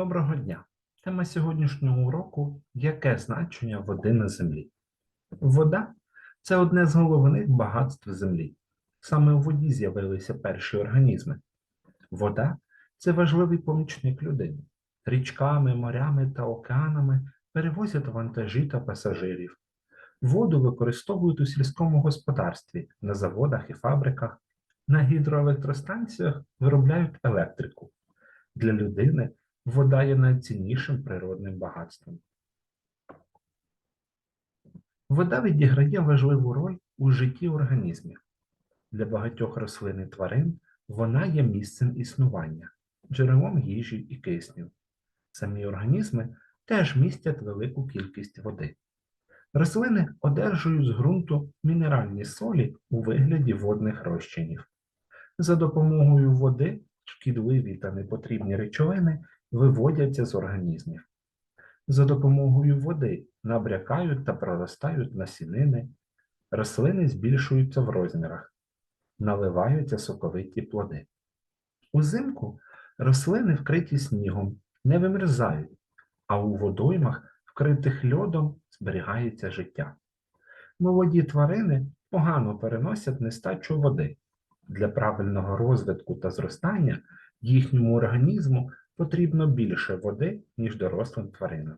Доброго дня! Тема сьогоднішнього уроку яке значення води на землі? Вода це одне з головних багатств землі. Саме у воді з'явилися перші організми. Вода це важливий помічник людини. Річками, морями та океанами перевозять вантажі та пасажирів. Воду використовують у сільському господарстві, на заводах і фабриках, на гідроелектростанціях виробляють електрику. Для людини вода є найціннішим природним багатством. Вода відіграє важливу роль у житті організмів. Для багатьох рослин і тварин вона є місцем існування, джерелом їжі і кисню. Самі організми теж містять велику кількість води. Рослини одержують з ґрунту мінеральні солі у вигляді водних розчинів. За допомогою води шкідливі та непотрібні речовини виводяться з організмів. За допомогою води набрякають та проростають насінини, рослини збільшуються в розмірах, наливаються соковиті плоди. Узимку рослини вкриті снігом, не вимерзають, а у водоймах, вкритих льодом, зберігається життя. Молоді тварини погано переносять нестачу води. Для правильного розвитку та зростання їхньому організму потрібно більше води, ніж дорослим тваринам.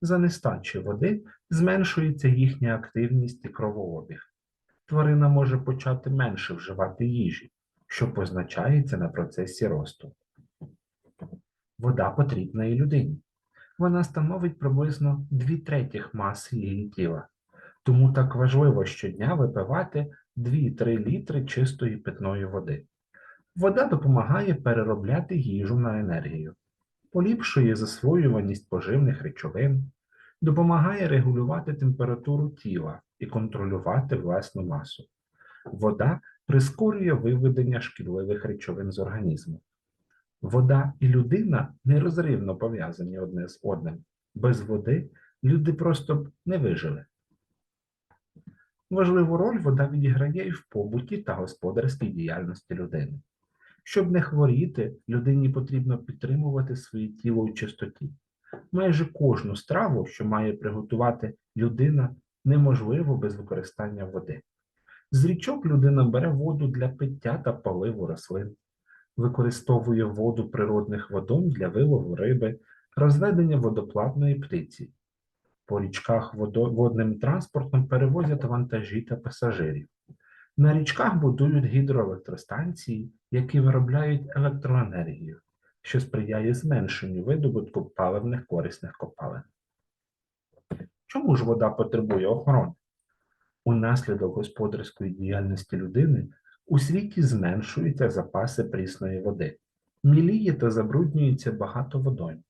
За нестачі води зменшується їхня активність і кровообіг. Тварина може почати менше вживати їжі, що позначається на процесі росту. Вода потрібна і людині. Вона становить приблизно 2 третіх маси її тіла. Тому так важливо щодня випивати 2-3 літри чистої питної води. Вода допомагає переробляти їжу на енергію, поліпшує засвоюваність поживних речовин, допомагає регулювати температуру тіла і контролювати власну масу. Вода прискорює виведення шкідливих речовин з організму. Вода і людина нерозривно пов'язані одне з одним. Без води люди просто б не вижили. Важливу роль вода відіграє і в побуті та господарській діяльності людини. Щоб не хворіти, людині потрібно підтримувати своє тіло у чистоті. Майже кожну страву, що має приготувати людина, неможливо без використання води. З річок людина бере воду для пиття та поливу рослин, використовує воду природних водойм для вилову риби, розведення водоплавної птиці. По річках водним транспортом перевозять вантажі та пасажирів. На річках будують гідроелектростанції, які виробляють електроенергію, що сприяє зменшенню видобутку паливних корисних копалин. Чому ж вода потребує охорони? Унаслідок господарської діяльності людини у світі зменшуються запаси прісної води, міліє та забруднюється багато водойм.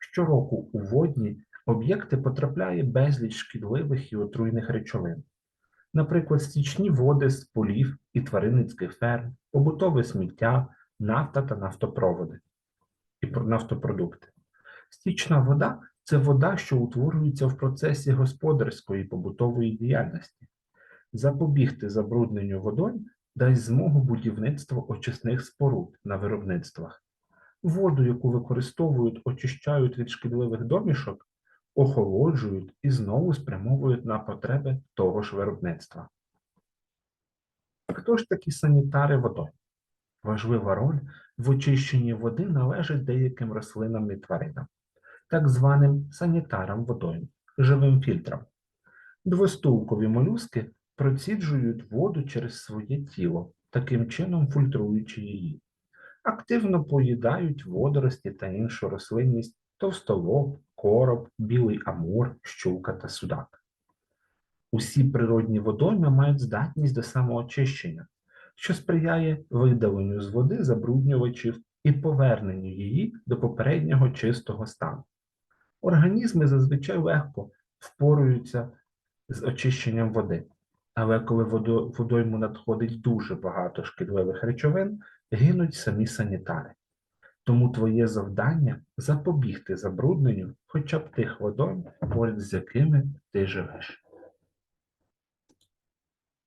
Щороку у водні об'єкти потрапляє безліч шкідливих і отруйних речовин. Наприклад, стічні води з полів і тваринницьких ферм, побутове сміття, нафта та нафтопроводи і нафтопродукти. Стічна вода це вода, що утворюється в процесі господарської побутової діяльності. Запобігти забрудненню водойм дасть змогу будівництво очисних споруд на виробництвах. Воду, яку використовують, очищають від шкідливих домішок, охолоджують і знову спрямовують на потреби того ж виробництва. Хто ж такі санітари водойм? Важлива роль в очищенні води належить деяким рослинам і тваринам, так званим санітарам водойм, живим фільтрам. Двостулкові молюски проціджують воду через своє тіло, таким чином фільтруючи її. Активно поїдають водорості та іншу рослинність товстолоб, короб, білий амур, щука та судак. Усі природні водойми мають здатність до самоочищення, що сприяє видаленню з води забруднювачів і поверненню її до попереднього чистого стану. Організми зазвичай легко впораються з очищенням води, але коли водойму надходить дуже багато шкідливих речовин, гинуть самі санітари. Тому твоє завдання запобігти забрудненню хоча б тих водойм, поряд з якими ти живеш.